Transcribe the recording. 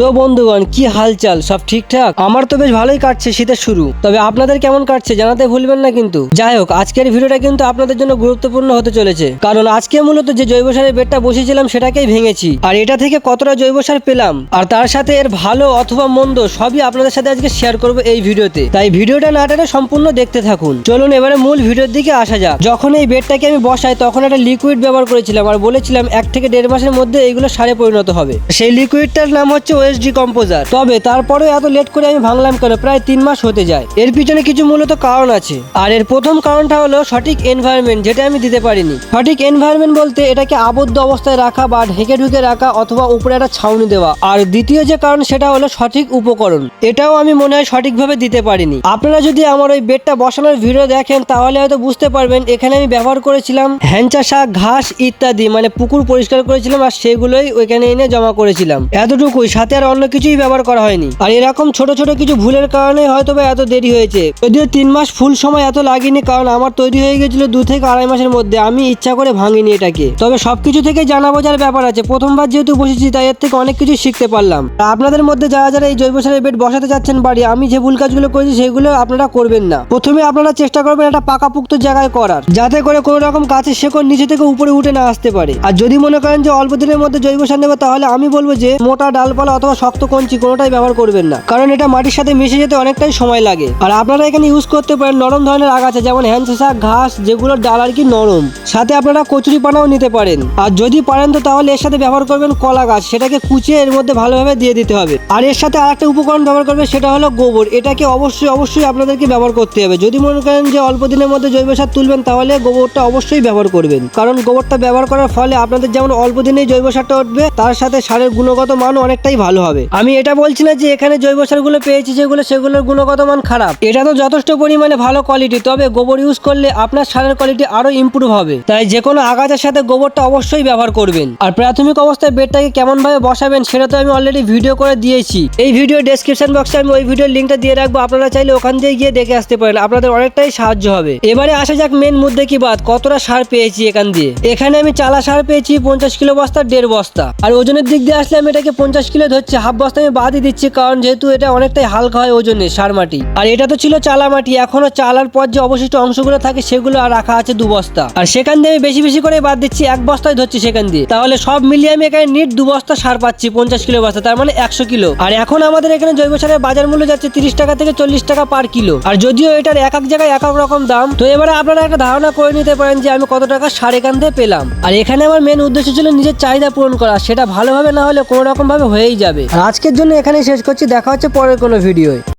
তো বন্ধুগণ, কি হালচাল? সব ঠিকঠাক? আমার তো বেশ ভালোই কাটছে শীতের শুরু। তবে আপনাদের কেমন কাটছে জানাতে ভুলবেন না কিন্তু। যাই হোক, আজকের ভিডিওটা কিন্তু আপনাদের জন্য গুরুত্বপূর্ণ হতে চলেছে। কারণ আজকে মূলত যে জৈব সারের বেডটা বসেছিলাম সেটাকেই ভেঙেছি। আর এটা থেকে কতটা জৈব সার পেলাম, আর তার সাথে এর ভালো অথবা মন্দ সবই আপনাদের সাথে আজকে শেয়ার করব এই ভিডিওতে। তাই ভিডিওটা না টেনে সম্পূর্ণ দেখতে থাকুন। চলুন এবারে মূল ভিডিওর দিকে আসা যাক। যখন এই বেডটাকে আমি বসাই, তখন একটা লিকুইড ব্যবহার করেছিলাম, আর বলেছিলাম এক থেকে দেড় মাসের মধ্যে এইগুলো সারে পরিণত হবে। সেই লিকুইডটার নাম হচ্ছে ওএসডি কম্পোজার তবে তারপরেও এত লেট করে আমি ভাঙলাম কেন? প্রায় তিন মাস হতে যায়। এর পিছনে কিছু মূলত কারণ আছে। আর এর প্রথম কারণটা হলো সঠিক এনভায়রনমেন্ট যেটা আমি দিতে পারিনি। সঠিক এনভায়রনমেন্ট বলতে এটাকে আবদ্ধ অবস্থায় রাখা বা ঢেকে ঢুকে রাখা অথবা উপরে একটা ছাউনি দেওয়া। আর দ্বিতীয় যে কারণ, সেটা হলো সঠিক উপকরণ। এটাও আমি মনে হয় সঠিকভাবে দিতে পারিনি। আপনারা যদি আমার ওই বেডটা বসানোর ভিডিও দেখেন, তাহলে হয়তো বুঝতে পারবেন, এখানে আমি ব্যবহার করেছিলাম হ্যাঞ্চা শাক, ঘাস ইত্যাদি মানে পুকুর পরিষ্কার করেছিলাম আর সেগুলোই ওইখানে এনে জমা করেছিলাম। এতটুকুই। সাথে আর অন্য কিছুই ব্যবহার করা হয়নি। আর এরকম ছোট ছোট কিছু ভুলের কারণে হয়তো বা এত দেরি হয়েছে। যদিও তিন মাস ফুল সময় এত লাগেনি, কারণ আমার তৈরি হয়ে গেছিল দু থেকে আড়াই মাসের মধ্যে। আমি ইচ্ছা করে ভাঙিনি এটাকে। তবে সবকিছু থেকে জানা বোঝার ব্যাপার আছে। প্রথমবার যেহেতু বসেছি, তাই এর থেকে অনেক কিছু শিখতে পারলাম। আপনাদের মধ্যে যারা যারা এই জৈব সারের বেড বসাতে চাচ্ছেন বাড়ি, আমি যে ভুল কাজগুলো করেছি, সেগুলো আপনারা করবেন না। প্রথমে আপনারা চেষ্টা করবেন একটা পাকাপুক্ত জায়গায় করার, যাতে করে কোনো রকম গাছের শেকড় নিচে থেকে উপরে উঠে না আসতে পারে। আর যদি মনে করেন যে অল্প দিনের মধ্যে জৈব সার নেবে, তাহলে আমি বলব যে, মোটা ডালপালা অথবা শক্ত কঞ্চি কোনোটাই ব্যবহার করবেন না। কারণ এটা মাটির সাথে মিশে যেতে অনেকটাই সময় লাগে। আর আপনারা এখানে ইউজ করতে পারেন নরম ধরনের আগাছা, যেমন হ্যান্সে শাক, ঘাস, যেগুলোর ডাল আর কি নরম। সাথে আপনারা কচুরি পানাও নিতে পারেন। আর যদি পারেন তো তাহলে এর সাথে ব্যবহার করবেন কলা গাছ। সেটাকে কুচিয়ে এর মধ্যে ভালোভাবে দিয়ে দিতে হবে। আর এর সাথে আরেকটা উপকরণ ব্যবহার করবে সেটা হলো গোবর। এটাকে অবশ্যই অবশ্যই আপনাদেরকে ব্যবহার করতে হবে। যদি মনে করেন যে অল্প দিনের মধ্যে জৈব সার তুলবেন, তাহলে গোবরটা অবশ্যই ব্যবহার করবেন। কারণ গোবরটা ব্যবহার করার ফলে আপনাদের যেমন অল্প দিনেই জৈব সারটা উঠবে, তার সাথে সারের গুণগত মান অনেকটাই ভালো। হবে। আমি এটা বলছি না যে এখানে জৈব সারগুলো পেয়েছি, যেগুলো সেগুলোর গুণগত মান খারাপ। এটা তো যথেষ্ট পরিমাণে ভালো কোয়ালিটি তবে গোবর ইউজ করলে আপনার সারের কোয়ালিটি আরও ইমপ্রুভ হবে। তাই যে কোনো আগাছার সাথে গোবরটা অবশ্যই ব্যবহার করবেন। আর প্রাথমিক অবস্থায় বেডটাকে কেমন ভাবে বসাবেন সেটা তো আমি অলরেডি ভিডিও করে দিয়েছি। এই ভিডিও ডেসক্রিপশন বক্সে আমি ওই ভিডিওর লিঙ্কটা দিয়ে রাখব, আপনারা চাইলে ওখান দিয়ে গিয়ে দেখে আসতে পারেন, আপনাদের অনেকটাই সাহায্য হবে। এবারে আসা যাক মেন মুদ্দে কি বাদ, কতটা সার পেয়েছি এখান দিয়ে। এখানে আমি চালা সার পেয়েছি পঞ্চাশ কিলো বস্তা, দেড় বস্তা। আর ওজনের দিক দিয়ে আসলে আমি এটাকে পঞ্চাশ কিলো ধরছি হাফ বস্তা আমি বাদই দিচ্ছি, কারণ যেহেতু এটা অনেকটাই হালকা হয় ওজনে সার মাটি। আর এটা তো ছিল চালা মাটি, এখনও চালার পর যে অবশিষ্ট অংশগুলো থাকে সেগুলো আর রাখা আছে দু বস্তা। আর সেখান দিয়ে আমি বেশি বেশি করে বাদ দিচ্ছি, এক বস্তায় ধরছি সেখান দিয়ে। তাহলে সব মিলিয়ে আমি এখানে নিট দু বস্তা সার পাচ্ছি, পঞ্চাশ কিলো বস্তা, তার মানে একশো কিলো। আর এখন আমাদের এখানে জৈব সারের বাজার মূল্য যাচ্ছে তিরিশ টাকা থেকে চল্লিশ টাকা পার কিলো। আর যদিও এটার এক এক জায়গায় এক এক রকম দাম, তো এবারে আপনারা একটা ধারণা করে নিতে পারেন যে আমি কত টাকা সার এখান থেকে পেলাম। আর এখানে আমার মেন উদ্দেশ্য ছিল নিজের চাহিদা পূরণ করা, সেটা ভালোভাবে না হলে কোনো রকম ভাবে হয়েই যাবে। আজকের জন্য এখানে শেষ করছি। দেখা হচ্ছে পরের কোনো ভিডিওয়।